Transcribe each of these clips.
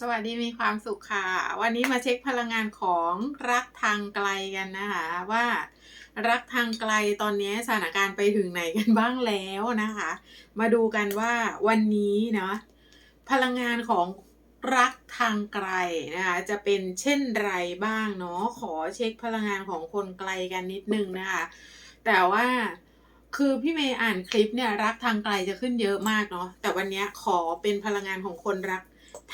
สวัสดีมีความสุขค่ะ วันนี้มาเช็คพลังงานของรักทางไกลกันนะคะว่ารักทางไกลตอนนี้สถานการณ์ไปถึงไหนกันบ้างแล้วนะคะ มาดูกันว่าวันนี้เนาะพลังงานของรักทางไกลนะคะจะเป็นเช่นไรบ้างเนาะขอเช็คพลังงานของคนไกลกันนิดนึงนะคะแต่ว่าคือพี่เมย์อ่านคลิปเนี่ยรักทางไกลจะขึ้นเยอะมากเนาะแต่วันนี้ขอเป็นพลังงานของคนรัก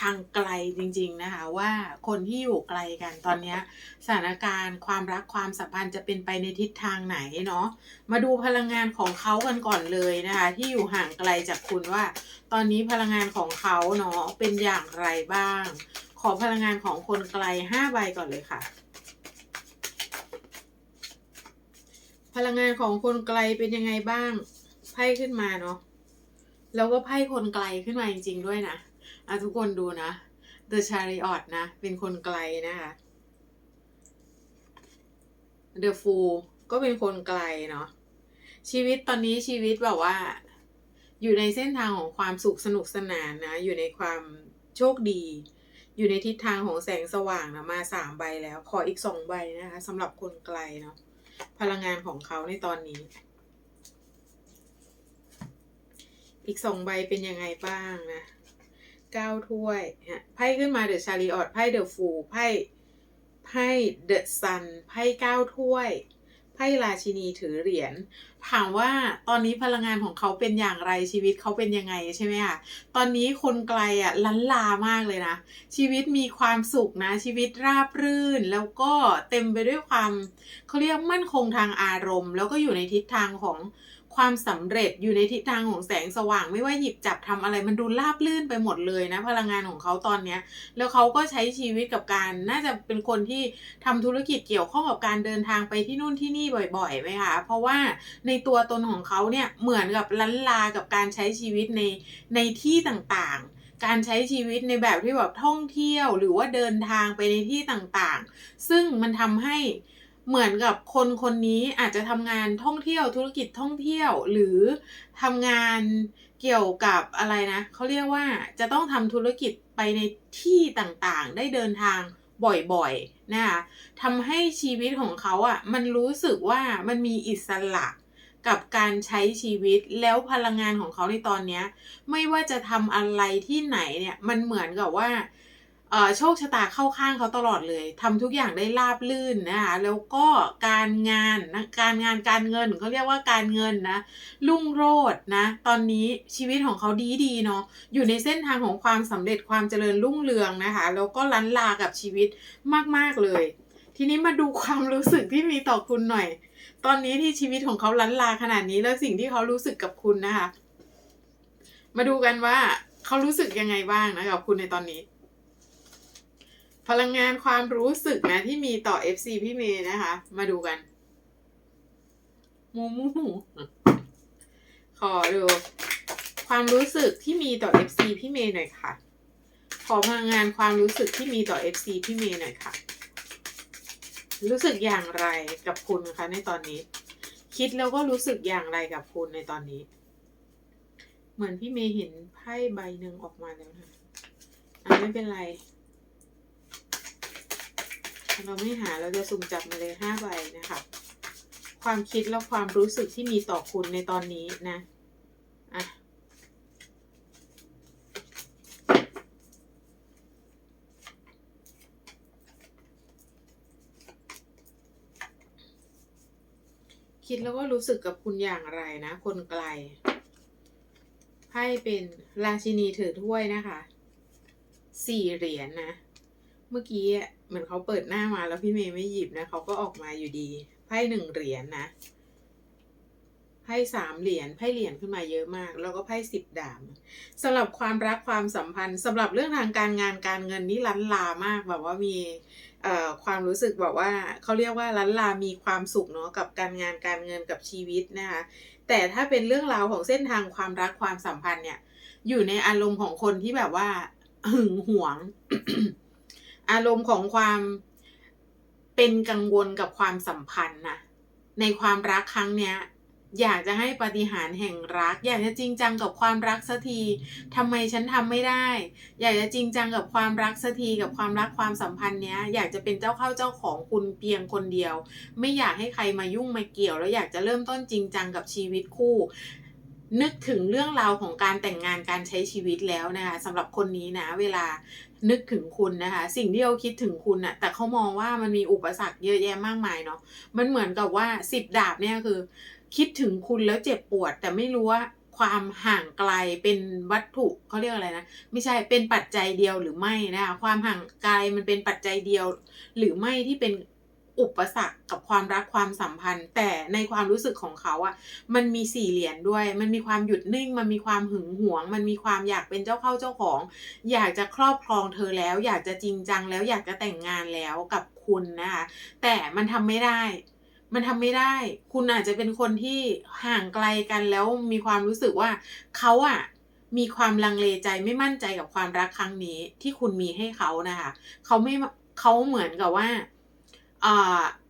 ทางไกลจริง ๆ นะคะ ว่าคนที่อยู่ไกลกันตอนนี้สถานการณ์ความรักความสัมพันธ์จะเป็นไปในทิศทางไหนเนาะมาดูพลังงานของเขากันก่อนเลยนะคะ ที่อยู่ห่างไกลจากคุณว่า ตอนนี้พลังงานของเขาเนาะเป็นอย่างไรบ้าง ขอพลังงานของคนไกลห้าใบก่อนเลยค่ะ พลังงานของคนไกลเป็นยังไงบ้างไพ่ขึ้นมาเนาะแล้วก็ไพ่คนไกลขึ้นมาจริง ๆ ด้วยนะ อะทุกคนดูนะ The Chariot นะ เป็นคนไกลนะคะ The Fool ก็เป็นคนไกลเนาะ ชีวิตตอนนี้ชีวิตแบบว่า อยู่ในเส้นทางของความสุขสนุกสนานนะ อยู่ในความโชคดี อยู่ในทิศทางของแสงสว่างนะ มาสามใบแล้ว ขออีกสองใบนะคะสำหรับคนไกลเนาะ พลังงานของเขาในตอนนี้ อีกสองใบเป็นยังไงบ้างนะ เก้าถ้วยไพ่ขึ้นมาเดอะชาริออตไพ่เดอะฟูไพ่ไพ่เดอะซันไพ่เก้าถ้วยไพ่ราชินีถือเหรียญถามว่าตอนนี้พลังงานของเขาเป็นอย่างไรชีวิตเขาเป็นยังไงใช่ไหมคะตอนนี้คนไกลอะลันลามากเลยนะ ชีวิตมีความสุขนะ ชีวิตราบรื่น แล้วก็เต็มไปด้วยความเขาเรียกมั่นคงทางอารมณ์ แล้วก็อยู่ในทิศทางของ ความสำเร็จอยู่ในทิศทางของแสงสว่าง ไม่ว่าหยิบจับทำอะไรมันดูราบลื่นไปหมดเลยนะ พลังงานของเขาตอนเนี้ย แล้วเขาก็ใช้ชีวิตกับการ น่าจะเป็นคนที่ทำธุรกิจเกี่ยวข้องกับการเดินทางไปที่นู่นที่นี่บ่อยๆไหมคะเพราะว่าในตัวตนของเขาเนี่ยเหมือนกับลันลากับการใช้ชีวิตในในที่ต่างๆการใช้ชีวิตในแบบที่แบบท่องเที่ยว หรือว่าเดินทางไปในที่ต่างๆ ซึ่งมันทำให้ เหมือนกับคนคนนี้อาจจะทำงานท่องเที่ยวธุรกิจท่องเที่ยว หรือทำงานเกี่ยวกับอะไรนะเขาเรียกว่าจะต้องทำธุรกิจไปในที่ต่างๆ ได้เดินทางบ่อยๆนะคะทำให้ชีวิตของเขาอะ่ะมันรู้สึกว่ามันมีอิสระกับการใช้ชีวิตแล้วพลังงานของเขาในตอนนี้ไม่ว่าจะทำอะไรที่ไหนเนี่ยมันเหมือนกับว่า โชคชะตาเข้าข้างเขาตลอดเลยทำทุกอย่างได้ราบลื่นนะคะแล้วก็การงานนะการงานการเงินเขาเรียกว่าการเงินนะรุ่งโรจน์นะ ตอนนี้ชีวิตของเขาดีดีเนาะอยู่ในเส้นทางของความสำเร็จความเจริญรุ่งเรืองนะคะ แล้วก็ลันลากับชีวิตมาก ๆ เลย ทีนี้มาดูความรู้สึกที่มีต่อคุณหน่อย ตอนนี้ที่ชีวิตของเขาลันลาขนาดนี้แล้วสิ่งที่เขารู้สึกกับคุณนะคะ มาดูกันว่าเขารู้สึกยังไงบ้างนะกับคุณในตอนนี้ พลังงานความรู้สึกนะที่มีต่อ FC พี่เมย์นะคะ มาดูกันมูมูขอดู ความรู้สึกที่มีต่อ FC พี่เมย์หน่อยค่ะ ขอพลังงานความรู้สึกที่มีต่อ FC พี่เมย์หน่อยค่ะ รู้สึกอย่างไรกับคุณคะในตอนนี้ คิดแล้วก็รู้สึกอย่างไรกับคุณในตอนนี้ เหมือนพี่เมย์เห็นไพ่ใบหนึ่งออกมาแล้วนะอะไม่เป็นไร เราไม่หาเราจะสุ่มจับมาเลยห้าใบนะคะ ความคิดและความรู้สึกที่มีต่อคุณในตอนนี้นะอะคิดแล้วก็รู้สึกกับคุณอย่างไรนะ คนไกลไพ่เป็นราชินีถือถ้วยนะคะ สี่เหรียญนนะ เมื่อกี้เหมือนเขาเปิดหน้ามาแล้วพี่เมย์ไม่หยิบนะเขาก็ออกมาอยู่ดีไพ่หนึ่งเหรียญนนะไพ่สามเหรียญไพ่เหรียญขึ้นมาเยอะมาก แล้วก็ไพ่สิบดาบสำหรับความรักความสัมพันธ์สำหรับเรื่องทางการงานการเงินนี่ล้นลามากแบบว่ามีความรู้สึกแบบว่าเขาเรียกว่าล้นลามีความสุขเนาะกับการงานการเงินกับชีวิตนะคะแต่ถ้าเป็นเรื่องราวของเส้นทางความรักความสัมพันธ์เนี่ย อยู่ในอารมณ์ของคนที่แบบว่าหึงหวง อารมณ์ของความเป็นกังวลกับความสัมพันธ์นะในความรักครั้งเนี้ยอยากจะให้ปฏิหารแห่งรัก อยากจะจริงจังกับความรักสักทีทำไมฉันทำไม่ได้ อยากจะจริงจังกับความรักสักทีกับความรักความสัมพันธ์เนี้ย อยากจะเป็นเจ้าเข้าเจ้าของคุณเพียงคนเดียว ไม่อยากให้ใครมายุ่งมาเกี่ยว แล้วอยากจะเริ่มต้นจริงจังกับชีวิตคู่ นึกถึงเรื่องราวของการแต่งงานการใช้ชีวิตแล้วนะคะสำหรับคนนี้นะ เวลา นึกถึงคุณนะคะ สิ่งที่เขาคิดถึงคุณน่ะ แต่เขามองว่ามันมีอุปสรรคเยอะแยะมากมายเนาะมันเหมือนกับว่าสิบดาบเนี่ยคือ คิดถึงคุณแล้วเจ็บปวด แต่ไม่รู้ว่าความห่างไกลเป็นวัตถุเขาเรียกอะไรนะ ไม่ใช่เป็นปัจจัยเดียวหรือไม่นะคะความห่างไกลมันเป็นปัจจัยเดียว หรือไม่ที่เป็น อุปสรรคกับความรักความสัมพันธ์ แต่ในความรู้สึกของเขาอะมันมีสี่เหรียญด้วย มันมีความหยุดนิ่ง มันมีความหึงหวง มันมีความอยากเป็นเจ้าเข้าเจ้าของ อยากจะครอบครองเธอแล้ว อยากจะจริงจังแล้วอยากจะแต่งงานแล้วกับคุณนะคะแต่มันทำไม่ได้มันทำไม่ได้ คุณอาจจะเป็นคนที่ห่างไกลกันแล้วมีความรู้สึกว่าเขาอะมีความลังเลใจไม่มั่นใจกับความรักครั้งนี้ที่คุณมีให้เขานะคะ เขาไม่เขาเหมือนกับว่า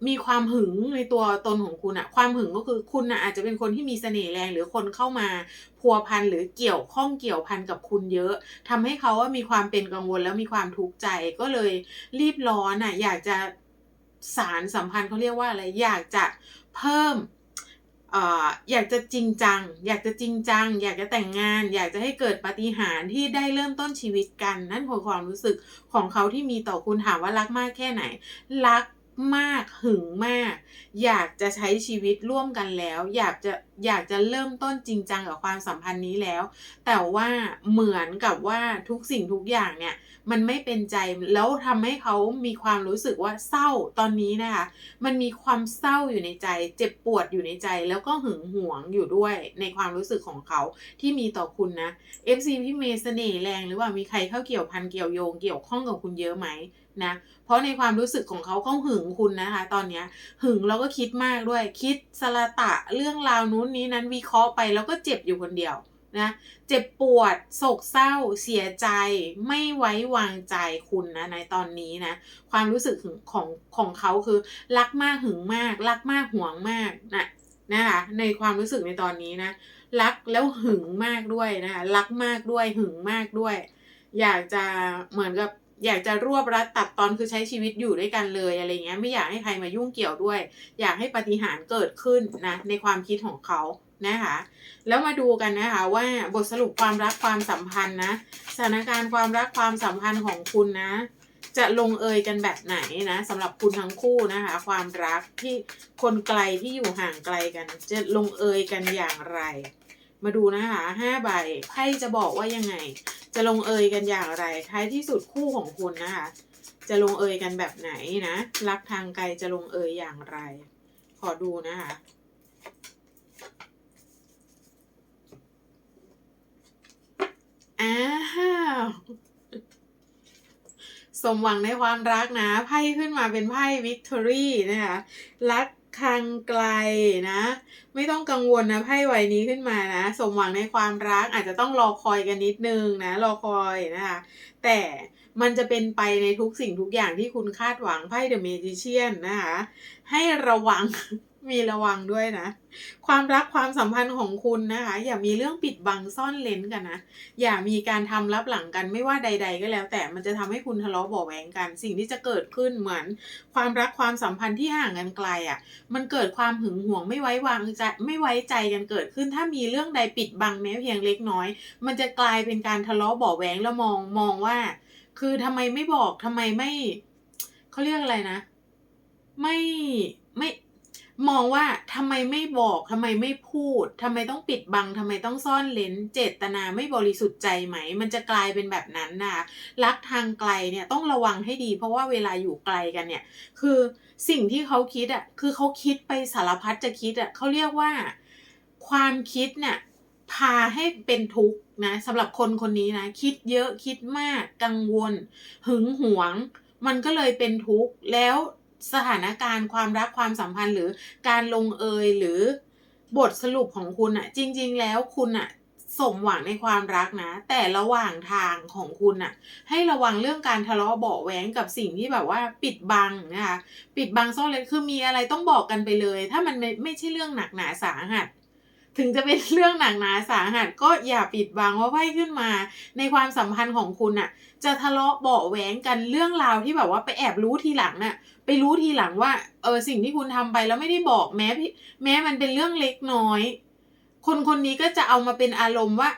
มีความหึงในตัวตนของคุณอะความหึงก็คือคุณอะอาจจะเป็นคนที่มีเสน่ห์แรง หรือคนเข้ามาพัวพันหรือเกี่ยวข้องเกี่ยวพันกับคุณเยอะทำให้เขาว่ามีความเป็นกังวลแล้วมีความทุกข์ใจก็เลยรีบร้อนอะอยากจะสารสัมพันธ์เขาเรียกว่าอะไรอยากจะเพิ่มเอ่ออยากจะจริงจัง อยากจะจริงจัง อยากจะแต่งงาน อยากจะให้เกิดปฏิหารที่ได้เริ่มต้นชีวิตกัน นั่นคือความรู้สึกของเขาที่มีต่อคุณถามว่ารักมากแค่ไหน รัก มากหึงมาก อยากจะใช้ชีวิตร่วมกันแล้ว อยากจะอยากจะเริ่มต้นจริงจังกับความสัมพันธ์นี้แล้ว แต่ว่าเหมือนกับว่าทุกสิ่งทุกอย่างเนี่ย มันไม่เป็นใจแล้วทำให้เขามีความรู้สึกว่าเศร้าตอนนี้นะคะ มันมีความเศร้าอยู่ในใจ เจ็บปวดอยู่ในใจ แล้วก็หึงหวงอยู่ด้วยในความรู้สึกของเขาที่มีต่อคุณนะ FC พี่เมย์เสน่ห์แรงหรือว่ามีใครเข้าเกี่ยวพันเกี่ยวโยงเกี่ยวข้องกับคุณเยอะไหมนะ เพราะในความรู้สึกของเขาเขาหึงคุณนะคะ ตอนนี้หึงแล้วก็คิดมากด้วย คิดสละตะเรื่องราวนู้นนี้นั้นวิเคราะห์ไปแล้วก็เจ็บอยู่คนเดียว นะเจ็บปวด โศกเศร้า เสียใจ ไม่ไว้วางใจคุณนะในตอนนี้นะ ความรู้สึกของของเขาคือ รักมากหึงมาก รักมากห่วงมากนะนะคะในความรู้สึกในตอนนี้นะ รักแล้วหึงมากด้วยนะคะรักมากด้วยหึงมากด้วย อยากจะเหมือนกับอยากจะรวบรัดตัดตอนคือใช้ชีวิตอยู่ด้วยกันเลยอะไรเงี้ยไม่อยากให้ใครมายุ่งเกี่ยวด้วย อยากให้ปฏิหารเกิดขึ้นนะในความคิดของเขา นะคะ แล้วมาดูกันนะคะว่าบทสรุปความรักความสัมพันธ์นะสถานการณ์ความรักความสัมพันธ์ของคุณนะ จะลงเอยกันแบบไหนนะสำหรับคุณทั้งคู่นะคะ ความรักที่คนไกลที่อยู่ห่างไกลกัน จะลงเอยกันอย่างไร มาดูนะคะห้าใบไพ่จะบอกว่ายังไง จะลงเอยกันอย่างไรท้ายที่สุดคู่ของคุณนะคะจะลงเอยกันแบบไหนนะ รักทางไกลจะลงเอยอย่างไร ขอดูนะคะ อ้าวสมหวังในความรักนะไพ่ขึ้นมาเป็นไพ่วิกตอรี่นะคะรักทางไกลนะ ไม่ต้องกังวลนะไพ่ใบนี้ขึ้นมานะ สมหวังในความรักอาจจะต้องรอคอยกันนิดนึงนะรอคอยนะคะแต่มันจะเป็นไปในทุกสิ่งทุกอย่างที่คุณคาดหวังไพ่เดอะเมจิเชียนนะคะให้ระวัง มีระวังด้วยนะ ความรักความสัมพันธ์ของคุณนะคะ อย่ามีเรื่องปิดบังซ่อนเลนกันนะ อย่ามีการทำลับหลังกันไม่ว่าใด ๆ ก็แล้ว แต่มันจะทำให้คุณทะเลาะเบาแหวงกัน สิ่งที่จะเกิดขึ้นเหมือน ความรักความสัมพันธ์ที่ห่างกันไกลอะ่ะ มันเกิดความหึงหวงไม่ไว้วางใจไม่ไว้ใจกันเกิดขึ้น ถ้ามีเรื่องใดปิดบังแม้เพียงเล็กน้อย มันจะกลายเป็นการทะเลาะเบาแหวงแล้วมองมองว่า คือทำไมไม่บอกทำไมไม่เขาเรียกอะไรนะ ไม่ไม่ มองว่าทำไมไม่บอกทำไมไม่พูดทำไมต้องปิดบังทำไมต้องซ่อนเลนเจตนาไม่บริสุทธิ์ใจไหม มันจะกลายเป็นแบบนั้นนะคะรักทางไกลเนี่ยต้องระวังให้ดี เพราะว่าเวลาอยู่ไกลกันเนี่ย คือสิ่งที่เขาคิดอะคือเขาคิดไปสารพัดจะคิดอะเขาเรียกว่าความคิดเนี่ยพาให้เป็นทุกข์นะสำหรับคนคนนี้นะ คิดเยอะคิดมากกังวล หึงหวง มันก็เลยเป็นทุกข์แล้ว สถานการณ์ความรักความสัมพันธ์หรือการลงเอยหรือบทสรุปของคุณอะจริง ๆ แล้วคุณอะสมหวังในความรักนะ แต่ระหว่างทางของคุณอะให้ระวังเรื่องการทะเลาะเบาแหวงกับสิ่งที่แบบว่าปิดบังนะคะปิดบังซ่อนเลนคือมีอะไรต้องบอกกันไปเลย ถ้ามันไม่ไม่ใช่เรื่องหนักหนาสาหัส ถึงจะเป็นเรื่องหนักหนาสาหัสก็อย่าปิดบังว่าไพ่ขึ้นมา ในความสัมพันธ์ของคุณน่ะจะทะเลาะเบาแหวงกันเรื่องราวที่แบบว่าไปแอบรู้ทีหลังน่ะไปรู้ทีหลังว่าเออสิ่งที่คุณทำไปแล้วไม่ได้บอกแม้แม้มันเป็นเรื่องเล็กน้อย คนคนนี้ก็จะเอามาเป็นอารมณ์ว่า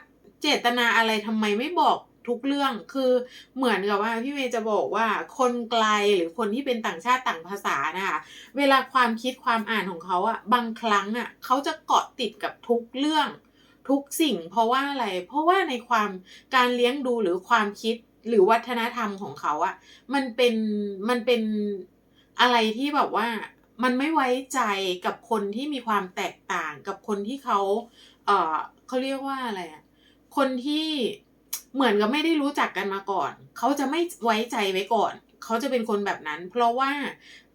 เจตนาอะไรทำไมไม่บอก ทุกเรื่องคือเหมือนกับว่าพี่เมย์จะบอกว่าคนไกลหรือคนที่เป็นต่างชาติต่างภาษานะคะเวลาความคิดความอ่านของเขาอะบางครั้งอะเขาจะเกาะติดกับทุกเรื่อง ทุกสิ่ง เพราะว่าอะไร เพราะว่าในความการเลี้ยงดูหรือความคิดหรือวัฒนธรรมของเขาอะมันเป็นมันเป็นอะไรที่แบบว่ามันไม่ไว้ใจกับคนที่มีความแตกต่างกับคนที่เขาเออเขาเรียกว่าอะไรอะคนที่ เหมือนกับไม่ได้รู้จักกันมาก่อน เขาจะไม่ไว้ใจไว้ก่อน เขาจะเป็นคนแบบนั้น เพราะว่า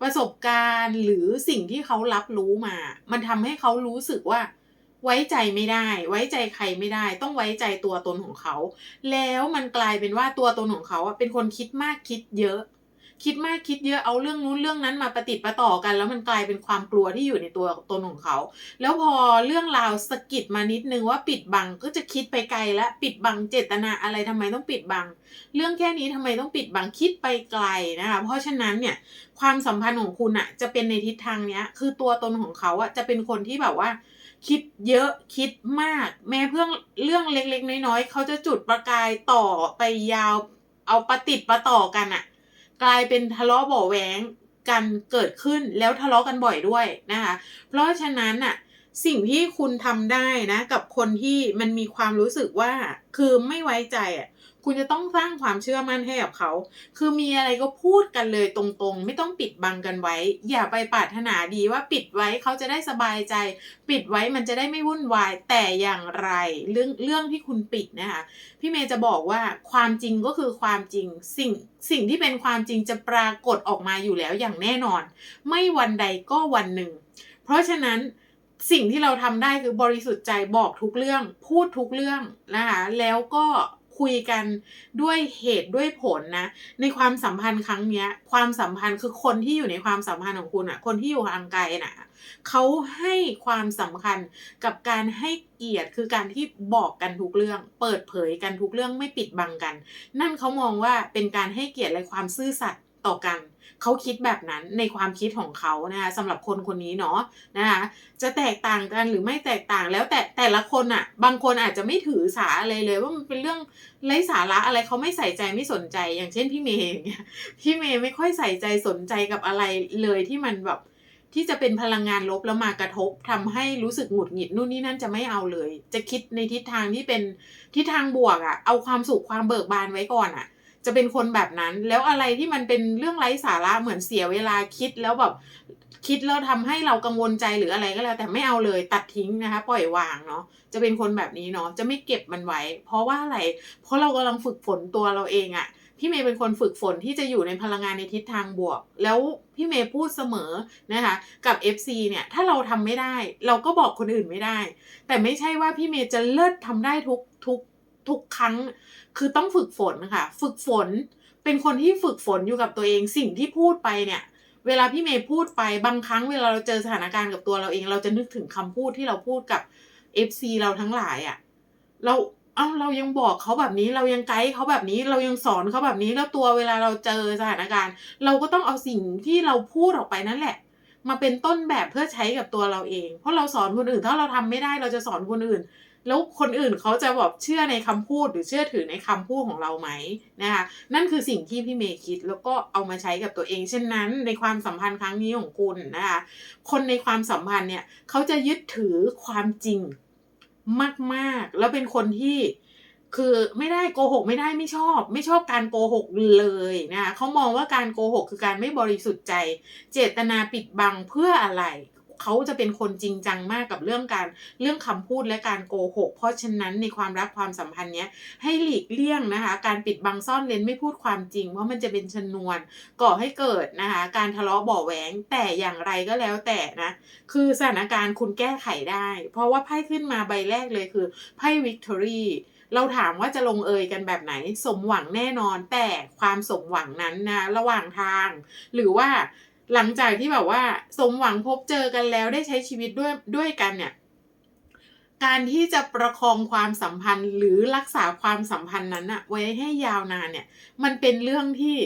ประสบการณ์หรือสิ่งที่เขารับรู้มา มันทำให้เขารู้สึกว่า ไว้ใจไม่ได้ ไว้ใจใครไม่ได้ ต้องไว้ใจตัวตนของเขา แล้วมันกลายเป็นว่าตัวตนของเขาเป็นคนคิดมากคิดเยอะ คิดมากคิดเยอะเอาเรื่องนู้นเรื่องนั้นมาประติดประต่อกัน แล้วมันกลายเป็นความกลัวที่อยู่ในตัวตนของเขา แล้วพอเรื่องราวสะกิดมานิดนึงว่าปิดบังก็จะคิดไปไกลแล้วปิดบังเจตนาอะไรทำไมต้องปิดบัง เรื่องแค่นี้ทำไมต้องปิดบังคิดไปไกลนะคะเพราะฉะนั้นเนี่ยความสัมพันธ์ของคุณอะจะเป็นในทิศทางเนี้ย คือตัวตนของเขาอะจะเป็นคนที่แบบว่าคิดเยอะคิดมาก แม้เพื่อเรื่องเล็กๆ น้อยๆ เขาจะจุดประกายต่อไปยาว เอาประติดประต่อกันอะ กลายเป็นทะเลาะเบาแหวงกันเกิดขึ้นแล้วทะเลาะกันบ่อยด้วยนะคะ เพราะฉะนั้นอะสิ่งที่คุณทำได้นะ กับคนที่มันมีความรู้สึกว่าคือไม่ไว้ใจอะ คุณจะต้องสร้างความเชื่อมั่นให้กับเขา คือมีอะไรก็พูดกันเลยตรงๆ ไม่ต้องปิดบังกันไว้ อย่าไปปรารถนาดีว่าปิดไว้เขาจะได้สบายใจ ปิดไว้มันจะได้ไม่วุ่นวาย แต่อย่างไรเรื่องเรื่องที่คุณปิดนะคะ พี่เมย์จะบอกว่าความจริงก็คือความจริง สิ่งสิ่งที่เป็นความจริงจะปรากฏออกมาอยู่แล้วอย่างแน่นอน ไม่วันใดก็วันหนึ่ง เพราะฉะนั้นสิ่งที่เราทำได้คือบริสุทธิ์ใจบอกทุกเรื่อง พูดทุกเรื่องนะคะแล้วก็ คุยกันด้วยเหตุด้วยผลนะ ในความสัมพันธ์ครั้งเนี้ย ความสัมพันธ์คือคนที่อยู่ในความสัมพันธ์ของคุณอะคนที่อยู่ห่างไกลน่ะเขาให้ความสำคัญกับการให้เกียรติคือการที่บอกกันทุกเรื่อง เปิดเผยกันทุกเรื่องไม่ปิดบังกัน นั่นเขามองว่าเป็นการให้เกียรติและความซื่อสัตย์ ต่อกันเขาคิดแบบนั้นในความคิดของเขานะคะสำหรับคนคนนี้เนาะนะคะจะแตกต่างกันหรือไม่แตกต่างแล้วแต่แต่ละคนอะ่ะ บางคนอาจจะไม่ถือสาอะไรเลย ว่ามันเป็นเรื่องไร้สาระอะไรเขาไม่ใส่ใจไม่สนใจ อย่างเช่นพี่เมย์อย่างเงี้ยพี่เมย์ไม่ค่อยใส่ใจสนใจกับอะไรเลยที่มันแบบที่จะเป็นพลังงานลบแล้วมากระทบทำให้รู้สึกหงุดหงิดนู่นนี่นั่นจะไม่เอาเลย จะคิดในทิศทางที่เป็นทิศทางบวกอะ่ะเอาความสุขความเบิกบานไว้ก่อนอะ่ะ จะเป็นคนแบบนั้น แล้วอะไรที่มันเป็นเรื่องไร้สาระเหมือนเสียเวลาคิดแล้วแบบคิดแล้วทำให้เรากังวลใจหรืออะไรก็แล้ว แต่ไม่เอาเลยตัดทิ้งนะคะ ปล่อยวางเนาะจะเป็นคนแบบนี้เนาะจะไม่เก็บมันไว้ เพราะว่าอะไร เพราะเรากำลังฝึกฝนตัวเราเองอะพี่เมย์เป็นคนฝึกฝนที่จะอยู่ในพลังงานในทิศทางบวก แล้วพี่เมย์พูดเสมอนะคะ กับ FC เนี่ย ถ้าเราทำไม่ได้ เราก็บอกคนอื่นไม่ได้ แต่ไม่ใช่ว่าพี่เมย์จะเลิศทำได้ทุกทุก ทุกครั้งคือต้องฝึกฝนค่ะ ฝึกฝนเป็นคนที่ฝึกฝนอยู่กับตัวเองสิ่งที่พูดไปเนี่ย เวลาพี่เมย์พูดไปบางครั้งเวลาเราเจอสถานการณ์กับตัวเราเอง เราจะนึกถึงคำพูดที่เราพูดกับ FC เราทั้งหลายอะ่ะเราเอ้าเรายังบอกเขาแบบนี้เรายังไกด์เขาแบบนี้เรายังสอนเขาแบบนี้แล้วตัวเวลาเราเจอสถานการณ์ เราก็ต้องเอาสิ่งที่เราพูดออกไปนั่นแหละ มาเป็นต้นแบบเพื่อใช้กับตัวเราเอง เพราะเราสอนคนอื่นถ้าเราทำไม่ได้เราจะสอนคนอื่น แล้วคนอื่นเขาจะแบบเชื่อในคำพูดหรือเชื่อถือในคำพูดของเราไหมนะคะนั่นคือสิ่งที่พี่เมย์คิดแล้วก็เอามาใช้กับตัวเอง เช่นนั้น ในความสัมพันธ์ครั้งนี้ของคุณนะคะคนในความสัมพันธ์เนี่ยเขาจะยึดถือความจริงมากๆ แล้วเป็นคนที่คือไม่ได้โกหกไม่ได้ไม่ชอบ ไม่ชอบการโกหกเลยนะคะเขามองว่าการโกหกคือการไม่บริสุทธิ์ใจ เจตนาปิดบังเพื่ออะไร เขาจะเป็นคนจริงจังมากกับเรื่องการเรื่องคำพูดและการโกหก เพราะฉะนั้นในความรักความสัมพันธ์เนี้ยให้หลีกเลี่ยงนะคะ การปิดบังซ่อนเลนไม่พูดความจริง เพราะมันจะเป็นชนวน ก่อให้เกิดนะคะการทะเลาะเบาแหวงแต่อย่างไรก็แล้วแต่นะคือสถานการณ์คุณแก้ไขได้ เพราะว่าไพ่ขึ้นมาใบแรกเลยคือไพ่วิกตอรี่เราถามว่าจะลงเอยกันแบบไหนสมหวังแน่นอนแต่ความสมหวังนั้นนะระหว่างทาง หรือว่า หลังจากที่แบบว่าสมหวังพบเจอกันแล้วได้ใช้ชีวิตด้วยด้วยกันเนี่ย การที่จะประคองความสัมพันธ์หรือรักษาความสัมพันธ์นั้นอะไว้ให้ยาวนานเนี่ย มันเป็นเรื่องที่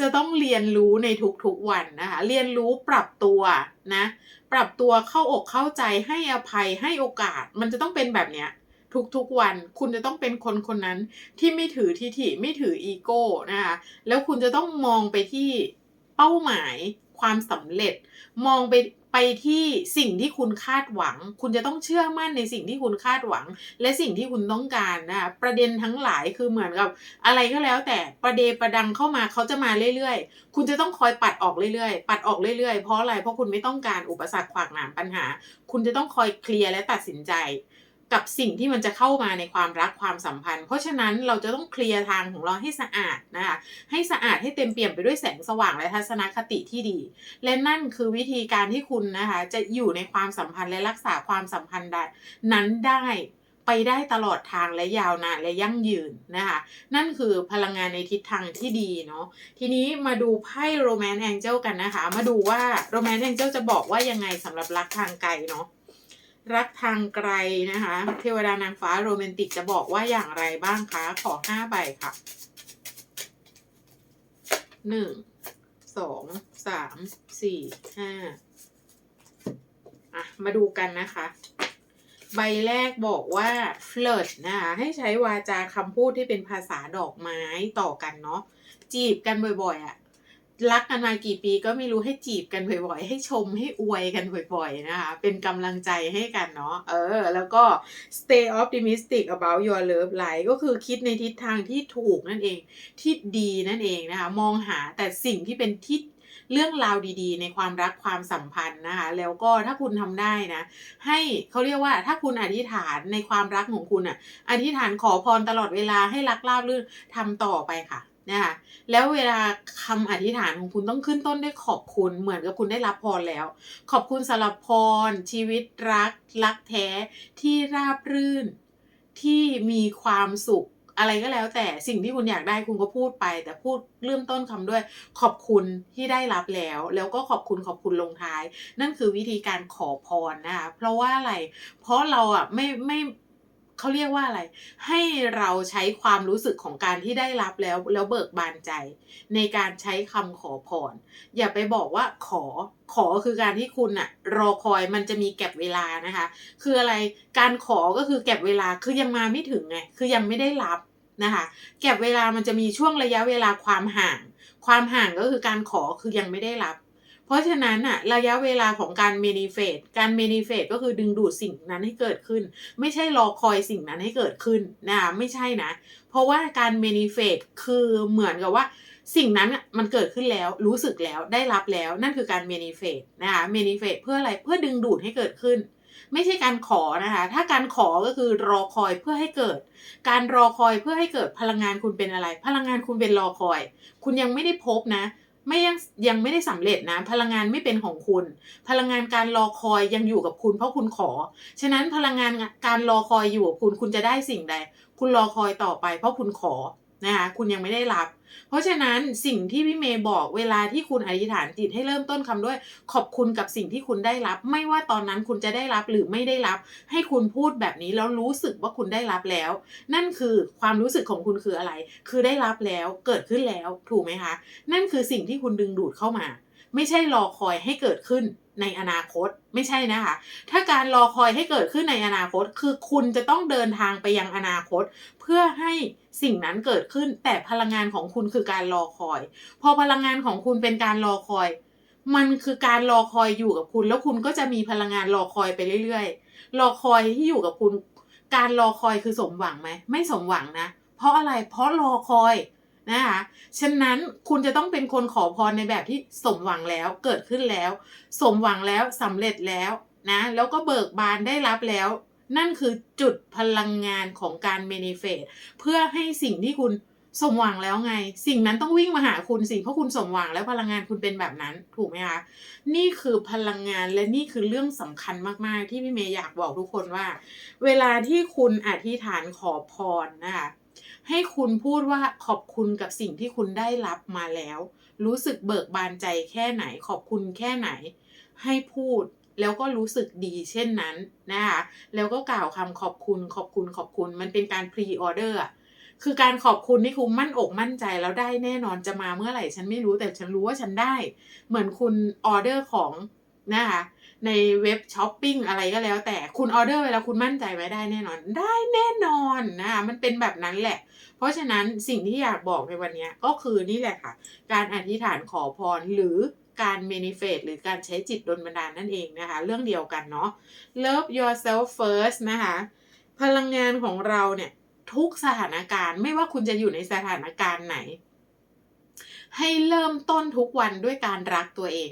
จะต้องเรียนรู้ในทุกๆวันนะคะ เรียนรู้ปรับตัวนะ ปรับตัวเข้าอกเข้าใจให้อภัยให้โอกาส มันจะต้องเป็นแบบเนี้ยทุกๆวัน คุณจะต้องเป็นคนคนนั้นที่ไม่ถือทิฐิไม่ถืออีโก้นะคะ แล้วคุณจะต้องมองไปที่ เป้าหมายความสำเร็จ มองไปไปที่สิ่งที่คุณคาดหวัง คุณจะต้องเชื่อมั่นในสิ่งที่คุณคาดหวัง และสิ่งที่คุณต้องการนะประเด็นทั้งหลายคือเหมือนกับ อะไรก็แล้วแต่ประเดประดังเข้ามาเขาจะมาเรื่อยๆ คุณจะต้องคอยปัดออกเรื่อยๆ ปัดออกเรื่อยๆ เพราะอะไรเพราะคุณไม่ต้องการอุปสรรคขวากหนามปัญหา คุณจะต้องคอยเคลียร์และตัดสินใจ กับสิ่งที่มันจะเข้ามาในความรักความสัมพันธ์ เพราะฉะนั้นเราจะต้องเคลียร์ทางของเราให้สะอาดนะคะให้สะอาดให้เต็มเปี่ยมไปด้วยแสงสว่างและทัศนคติที่ดี และนั่นคือวิธีการที่คุณนะคะจะอยู่ในความสัมพันธ์และรักษาความสัมพันธ์นั้นได้ไปได้ตลอดทางและยาวนานและยั่งยืนนะคะ นั่นคือพลังงานในทิศทางที่ดีเนาะทีนี้มาดูไพ่โรแมนต์แองเจิลกันนะคะ มาดูว่าโรแมนต์แองเจิลจะบอกว่ายังไงสำหรับรักทางไกลเนาะ รักทางไกลนะคะ เทวดานางฟ้าโรแมนติกจะบอกว่าอย่างไรบ้างคะ ขอห้าใบค่ะหนึ่งสองสามสี่ห้าอะ มาดูกันนะคะ ใบแรกบอกว่า flirt นะคะให้ใช้วาจาคำพูดที่เป็นภาษาดอกไม้ต่อกันเนาะจีบกันบ่อยๆอะ่ะ รักกันมากี่ปีก็ไม่รู้ให้จีบกันบ่อยๆ ให้ชมให้อวยกันบ่อยๆนะคะ เป็นกำลังใจให้กันเนาะ เออ แล้วก็ stay optimistic about your love life ก็คือคิดในทิศทางที่ถูกนั่นเอง ที่ดีนั่นเองนะคะ มองหาแต่สิ่งที่เป็นที่เรื่องราวดีๆ ในความรักความสัมพันธ์นะคะ แล้วก็ถ้าคุณทำได้นะ ให้เขาเรียกว่าถ้าคุณอธิษฐานในความรักของคุณอะ อธิษฐานขอพรตลอดเวลาให้รักราบรื่นทำต่อไปค่ะ นะคะแล้วเวลาคำอธิษฐานของคุณต้องขึ้นต้นด้วยขอบคุณเหมือนกับคุณได้รับพรแล้ว ขอบคุณสำหรับพร ชีวิตรัก รักแท้ที่ราบรื่น ที่มีความสุขอะไรก็แล้ว แต่สิ่งที่คุณอยากได้คุณก็พูดไป แต่พูดเริ่มต้นคำด้วย ขอบคุณที่ได้รับแล้ว แล้วก็ขอบคุณขอบคุณลงท้าย นั่นคือวิธีการขอพรนะคะเพราะว่าอะไร เพราะเราอะไม่ไม่ เขาเรียกว่าอะไร ให้เราใช้ความรู้สึกของการที่ได้รับแล้วแล้วเบิกบานใจ ในการใช้คำขอพรอย่าไปบอกว่าขอขอคือการที่คุณอะรอคอยมันจะมีแก็บเวลานะคะ คืออะไรการขอก็คือแก็บเวลาคือยังมาไม่ถึงไงคือยังไม่ได้รับนะคะแก็บเวลามันจะมีช่วงระยะเวลาความห่าง ความห่างก็คือการขอคือยังไม่ได้รับ เพราะฉะนั้นอะระยะเวลาของการเมนิเฟตการเมนิเฟตก็คือดึงดูดสิ่งนั้นให้เกิดขึ้น ไม่ใช่รอคอยสิ่งนั้นให้เกิดขึ้นนะคะไม่ใช่นะ เพราะว่าการเมนิเฟตคือเหมือนกับว่าสิ่งนั้นมันเกิดขึ้นแล้วรู้สึกแล้วได้รับแล้วนั่นคือการเมนิเฟตนะคะเมนิเฟตเพื่ออะไรเพื่อดึงดูดให้เกิดขึ้น ไม่ใช่การขอนะคะ ถ้าการขอก็คือรอคอยเพื่อให้เกิด การรอคอยเพื่อให้เกิดพลังงานคุณเป็นอะไร พลังงานคุณเป็นรอคอย คุณยังไม่ได้พบนะ ไม่ยังยังไม่ได้สำเร็จนะ พลังงานไม่เป็นของคุณ พลังงานการรอคอยยังอยู่กับคุณเพราะคุณขอ ฉะนั้นพลังงานการรอคอยอยู่กับคุณคุณจะได้สิ่งใด คุณรอคอยต่อไปเพราะคุณขอ นะคะคุณยังไม่ได้รับ เพราะฉะนั้นสิ่งที่พี่เมย์บอกเวลาที่คุณอธิษฐานจิตให้เริ่มต้นคำด้วย ขอบคุณกับสิ่งที่คุณได้รับ ไม่ว่าตอนนั้นคุณจะได้รับหรือไม่ได้รับ ให้คุณพูดแบบนี้แล้วรู้สึกว่าคุณได้รับแล้ว นั่นคือความรู้สึกของคุณคืออะไร คือได้รับแล้วเกิดขึ้นแล้วถูกไหมคะ นั่นคือสิ่งที่คุณดึงดูดเข้ามา ไม่ใช่รอคอยให้เกิดขึ้น ในอนาคตไม่ใช่นะคะ ถ้าการรอคอยให้เกิดขึ้นในอนาคต คือคุณจะต้องเดินทางไปยังอนาคต เพื่อให้สิ่งนั้นเกิดขึ้น แต่พลังงานของคุณคือการรอคอย พอพลังงานของคุณเป็นการรอคอย มันคือการรอคอยอยู่กับคุณ แล้วคุณก็จะมีพลังงานรอคอยไปเรื่อยๆ รอคอยที่อยู่กับคุณ การรอคอยคือสมหวังไหมไม่สมหวังนะ เพราะอะไรเพราะรอคอย นะคะฉะนั้นคุณจะต้องเป็นคนขอพรในแบบที่สมหวังแล้วเกิดขึ้นแล้ว สมหวังแล้วสำเร็จแล้วนะแล้วก็เบิกบานได้รับแล้ว นั่นคือจุดพลังงานของการเมนิเฟตเพื่อให้สิ่งที่คุณสมหวังแล้วไง สิ่งนั้นต้องวิ่งมาหาคุณสิเพราะคุณสมหวังแล้วพลังงานคุณเป็นแบบนั้น ถูกไหมคะนี่คือพลังงานและนี่คือเรื่องสำคัญมากๆ ที่พี่เมย์อยากบอกทุกคนว่า เวลาที่คุณอธิษฐานขอพรนะคะ ให้คุณพูดว่าขอบคุณกับสิ่งที่คุณได้รับมาแล้ว รู้สึกเบิกบานใจแค่ไหน ขอบคุณแค่ไหน ให้พูดแล้วก็รู้สึกดีเช่นนั้นนะคะแล้วก็กล่าวคำขอบคุณขอบคุณขอบคุณ มันเป็นการพรีออเดอร์คือการขอบคุณนี่คุณมั่นอกมั่นใจแล้วได้แน่นอนจะมาเมื่อไหร่ฉันไม่รู้แต่ฉันรู้ว่าฉันได้ เหมือนคุณออเดอร์ของนะคะ ในเว็บช้อปปิ้งอะไรก็แล้ว แต่คุณออเดอร์ไปแล้วคุณมั่นใจไว้ได้แน่นอน ได้แน่นอนนะคะมันเป็นแบบนั้นแหละ เพราะฉะนั้นสิ่งที่อยากบอกในวันนี้ก็คือนี่แหละค่ะ การอธิษฐานขอพรหรือการ manifest หรือการใช้จิตดลบันดาลนั่นเองนะคะ เรื่องเดียวกันเนาะ love yourself first นะคะ พลังงานของเราเนี่ยทุกสถานการณ์ไม่ว่าคุณจะอยู่ในสถานการณ์ไหน ให้เริ่มต้นทุกวันด้วยการรักตัวเอง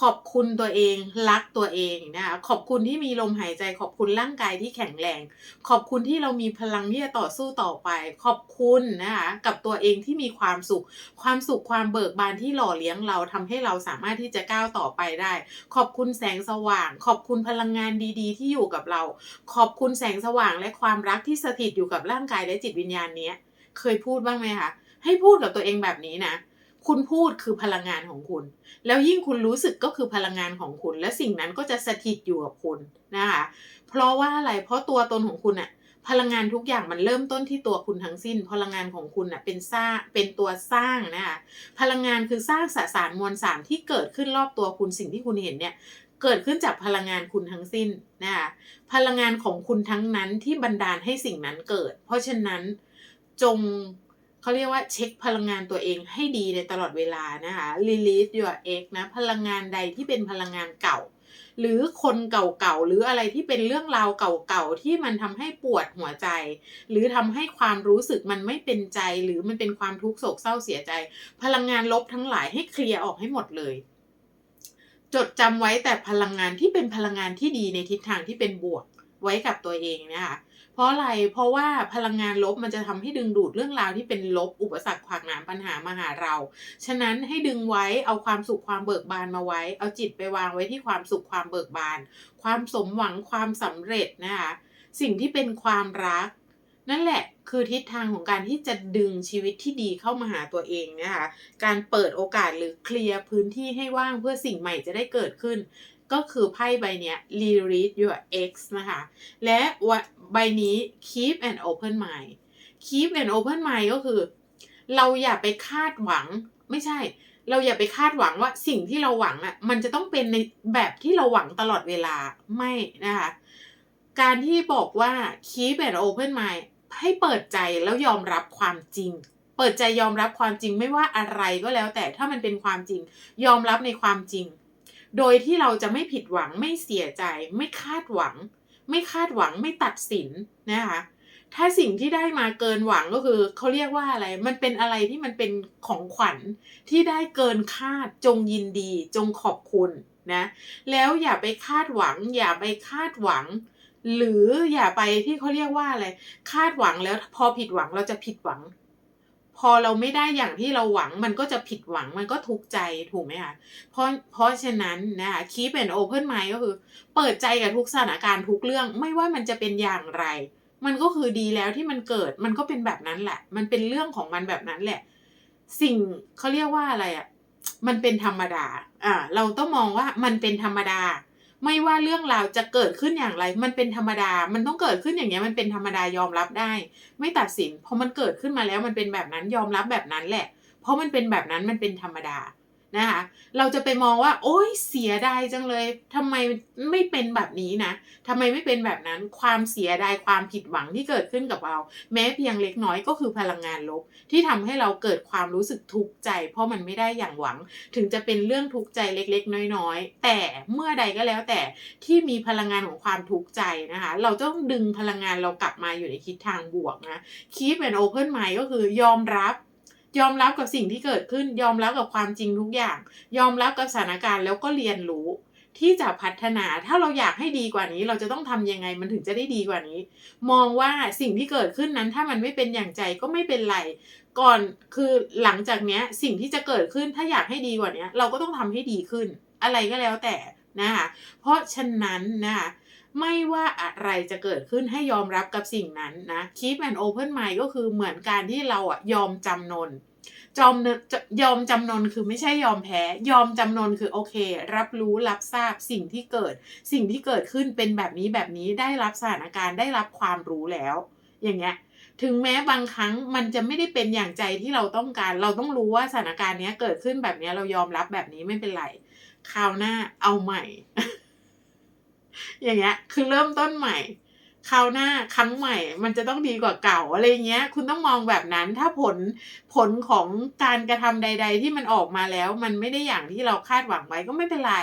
ขอบคุณตัวเองรักตัวเองนะคะขอบคุณที่มีลมหายใจ ขอบคุณร่างกายที่แข็งแรง ขอบคุณที่เรามีพลังที่จะต่อสู้ต่อไป ขอบคุณนะคะกับตัวเองที่มีความสุข ความสุขความเบิกบานที่หล่อเลี้ยงเราทำให้เราสามารถที่จะก้าวต่อไปได้ ขอบคุณแสงสว่าง ขอบคุณพลังงานดีๆ ที่อยู่กับเรา ขอบคุณแสงสว่างและความรักที่สถิตอยู่กับร่างกายและจิตวิญญาณนี้เคยพูดบ้างไหมคะให้พูดกับตัวเองแบบนี้นะ คุณพูดคือพลังงานของคุณ แล้วยิ่งคุณรู้สึกก็คือพลังงานของคุณ และสิ่งนั้นก็จะสถิตอยู่กับคุณนะคะ เพราะว่าอะไร เพราะตัวตนของคุณอะพลังงานทุกอย่างมันเริ่มต้นที่ตัวคุณทั้งสิ้น พลังงานของคุณอะเป็นสร้างเป็นตัวสร้างนะคะพลังงานคือสร้างสสารมวลสารที่เกิดขึ้นรอบตัวคุณสิ่งที่คุณเห็นเนี่ยเกิดขึ้นจากพลังงานคุณทั้งสิ้นนะคะพลังงานของคุณทั้งนั้นที่บันดาลให้สิ่งนั้นเกิด เพราะฉะนั้นจง เขาเรียกว่าเช็คพลังงานตัวเองให้ดีในตลอดเวลานะคะ release your x นะ พลังงานใดที่เป็นพลังงานเก่า หรือคนเก่าๆ หรืออะไรที่เป็นเรื่องราวเก่าๆ ที่มันทำให้ปวดหัวใจ หรือทำให้ความรู้สึกมันไม่เป็นใจ หรือมันเป็นความทุกข์โศกเศร้าเสียใจ พลังงานลบทั้งหลายให้เคลียร์ออกให้หมดเลยจดจำไว้แต่พลังงานที่เป็นพลังงานที่ดีในทิศทางที่เป็นบวกไว้กับตัวเองนะคะ เพราะอะไร เพราะว่าพลังงานลบมันจะทำให้ดึงดูดเรื่องราวที่เป็นลบอุปสรรคขวากหนามปัญหามาหาเรา ฉะนั้นให้ดึงไว้เอาความสุขความเบิกบานมาไว้ เอาจิตไปวางไว้ที่ความสุขความเบิกบาน ความสมหวังความสำเร็จนะคะสิ่งที่เป็นความรัก นั่นแหละคือทิศทางของการที่จะดึงชีวิตที่ดีเข้ามาหาตัวเองนะคะ การเปิดโอกาสหรือเคลียร์พื้นที่ให้ว่างเพื่อสิ่งใหม่จะได้เกิดขึ้น ก็คือไพ่ใบเนี้ย Read Your X นะคะ และใบนี้ Keep an Open Mind Keep an Open Mind ก็คือ เราอย่าไปคาดหวังไม่ใช่ เราอย่าไปคาดหวังว่าสิ่งที่เราหวังอะมันจะต้องเป็นในแบบที่เราหวังตลอดเวลาไม่นะคะการที่บอกว่า keep an open mind ให้เปิดใจแล้วยอมรับความจริง เปิดใจยอมรับความจริงไม่ว่าอะไรก็แล้ว แต่ถ้ามันเป็นความจริง ยอมรับในความจริง โดยที่เราจะไม่ผิดหวังไม่เสียใจ ไม่คาดหวัง ไม่คาดหวังไม่ตัดสินนะคะถ้าสิ่งที่ได้มาเกินหวังก็คือเขาเรียกว่าอะไร มันเป็นอะไรที่มันเป็นของขวัญที่ได้เกินคาดจงยินดี จงขอบคุณนะแล้วอย่าไปคาดหวัง อย่าไปคาดหวัง หรืออย่าไปที่เขาเรียกว่าอะไร คาดหวังแล้วพอผิดหวังเราจะผิดหวัง พอเราไม่ได้อย่างที่เราหวังมันก็จะผิดหวังมันก็ทุกข์ใจถูกไหมคะเพราะเพราะฉะนั้นนะคะ keep an open mind ก็คือ เปิดใจกับทุกสถานการณ์ทุกเรื่องไม่ว่ามันจะเป็นอย่างไร มันก็คือดีแล้วที่มันเกิดมันก็เป็นแบบนั้นแหละ มันเป็นเรื่องของมันแบบนั้นแหละ สิ่งเขาเรียกว่าอะไรอะมันเป็นธรรมดาอ่าเราต้องมองว่ามันเป็นธรรมดา ไม่ว่าเรื่องราวจะเกิดขึ้นอย่างไร มันเป็นธรรมดา มันต้องเกิดขึ้นอย่างเงี้ยมันเป็นธรรมดายอมรับได้ ไม่ตัดสินพอมันเกิดขึ้นมาแล้วมันเป็นแบบนั้นยอมรับแบบนั้นแหละ เพราะมันเป็นแบบนั้นมันเป็นธรรมดา นะคะเราจะไปมองว่า โอ๊ยเสียดายจังเลยทำไมไม่เป็นแบบนี้นะทำไมไม่เป็นแบบนั้นความเสียดายความผิดหวังที่เกิดขึ้นกับเรา แม้เพียงเล็กน้อยก็คือพลังงานลบ ที่ทำให้เราเกิดความรู้สึกทุกข์ใจ เพราะมันไม่ได้อย่างหวัง ถึงจะเป็นเรื่องทุกข์ใจเล็กๆ น้อยๆ แต่เมื่อใดก็แล้วแต่ที่มีพลังงานของความทุกข์ใจนะคะเราต้องดึงพลังงานเรากลับมาอยู่ในทิศทางบวกนะ keep an open mind ก็คือยอมรับ ยอมรับกับสิ่งที่เกิดขึ้น ยอมรับกับความจริงทุกอย่าง ยอมรับกับสถานการณ์แล้วก็เรียนรู้ ที่จะพัฒนาถ้าเราอยากให้ดีกว่านี้ เราจะต้องทำยังไงมันถึงจะได้ดีกว่านี้ มองว่าสิ่งที่เกิดขึ้นนั้น ถ้ามันไม่เป็นอย่างใจก็ไม่เป็นไรก่อนคือหลังจากเนี้ยสิ่งที่จะเกิดขึ้นถ้าอยากให้ดีกว่านี้เราก็ต้องทำให้ดีขึ้น อะไรก็แล้วแต่นะคะเพราะฉะนั้นนะคะ ไม่ว่าอะไรจะเกิดขึ้นให้ยอมรับกับสิ่งนั้นนะ keep an open mind ก็คือเหมือนการที่เราอะยอมจำนนจอมยอมจำนนคือไม่ใช่ยอมแพ้ ยอมจำนนคือโอเค รับรู้รับทราบสิ่งที่เกิด สิ่งที่เกิดขึ้นเป็นแบบนี้แบบนี้ได้รับสถานการณ์ได้รับความรู้แล้ว อย่างเงี้ยถึงแม้บางครั้งมันจะไม่ได้เป็นอย่างใจที่เราต้องการ เราต้องรู้ว่าสถานการณ์นี้เกิดขึ้นแบบเนี้ยเรายอมรับแบบนี้ไม่เป็นไรคราวหน้าเอาใหม่ อย่างเงี้ย คือเริ่มต้นใหม่คราวหน้าครั้งใหม่ มันจะต้องดีกว่าเก่าอะไรเงี้ย คุณต้องมองแบบนั้นถ้าผลผลของการกระทำใด ๆ ที่มันออกมาแล้ว มันไม่ได้อย่างที่เราคาดหวังไว้ก็ไม่เป็นไร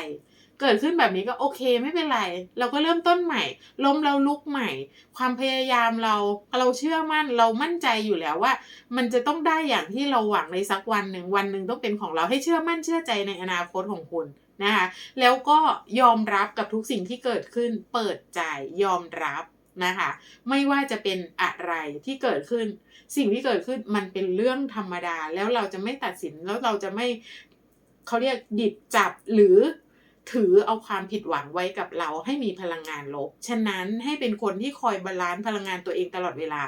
เกิดขึ้นแบบนี้ก็โอเคไม่เป็นไร เราก็เริ่มต้นใหม่ ล้มเราลุกใหม่ ความพยายามเราเราเชื่อมั่นเรามั่นใจอยู่แล้วว่า มันจะต้องได้อย่างที่เราหวังในสักวันหนึ่งวันหนึ่งต้องเป็นของเราให้เชื่อมั่นเชื่อใจในอนาคตของคุณ นะคะแล้วก็ยอมรับกับทุกสิ่งที่เกิดขึ้น เปิดใจยอมรับนะคะไม่ว่าจะเป็นอะไรที่เกิดขึ้น สิ่งที่เกิดขึ้นมันเป็นเรื่องธรรมดา แล้วเราจะไม่ตัดสินแล้วเราจะไม่เขาเรียกดิบจับหรือ ถือเอาความผิดหวังไว้กับเราให้มีพลังงานลบ ฉะนั้นให้เป็นคนที่คอยบาลานซ์พลังงานตัวเองตลอดเวลา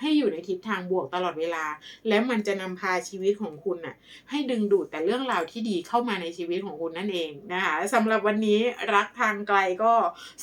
ให้อยู่ในทิศทางบวกตลอดเวลา และมันจะนำพาชีวิตของคุณน่ะให้ดึงดูดแต่เรื่องราวที่ดีเข้ามาในชีวิตของคุณนั่นเองนะคะสำหรับวันนี้รักทางไกลก็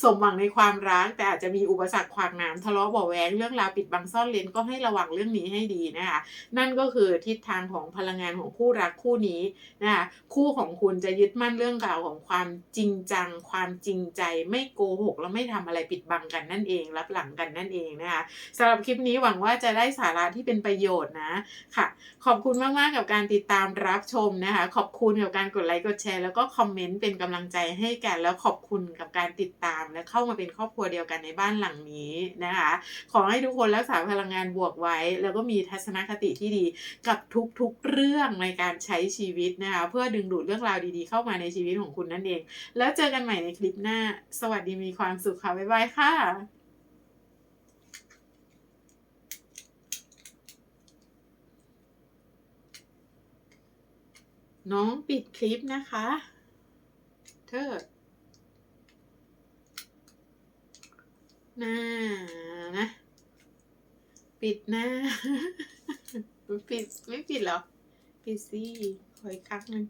สมหวังในความรัก แต่อาจจะมีอุปสรรคขวางน้ำทะเลาะเบาะแวงเรื่องราวปิดบังซ่อนเลนก็ให้ระวังเรื่องนี้ให้ดีนะคะนั่นก็คือทิศทางของพลังงานของคู่รักคู่นี้นะคะคู่ของคุณจะยึดมั่นเรื่องราวของความจริงจัง ความจริงใจไม่โกหก แล้วไม่ทำอะไรปิดบังกันนั่นเองรับหลังกันนั่นเองนะคะสำหรับคลิปนี้หวังว่าจะได้สาระที่เป็นประโยชน์นะค่ะ ขอบคุณมากๆกับการติดตามรับชมนะคะ ขอบคุณกับการกดไลค์กดแชร์แล้วก็คอมเมนต์เป็นกำลังใจให้กันแล้วขอบคุณกับการติดตาม และเข้ามาเป็นครอบครัวเดียวกันในบ้านหลังนี้นะคะ ขอให้ทุกคนรักษาพลังงานบวกไว้ แล้วก็มีทัศนคติที่ดีกับทุกๆเรื่องในการใช้ชีวิตนะคะเพื่อดึงดูดเรื่องราวดีๆ เข้ามาในชีวิตของคุณนั่นเองแล้วเจอกันใหม่ในคลิปหน้า สวัสดีมีความสุขค่ะ บ๊ายบายค่ะน้องปิดคลิปนะคะ เธอหน้านะ ปิดหน้า ปิด ไม่ปิดหรอ ปิดสิขออีกครั้งหนึ่ง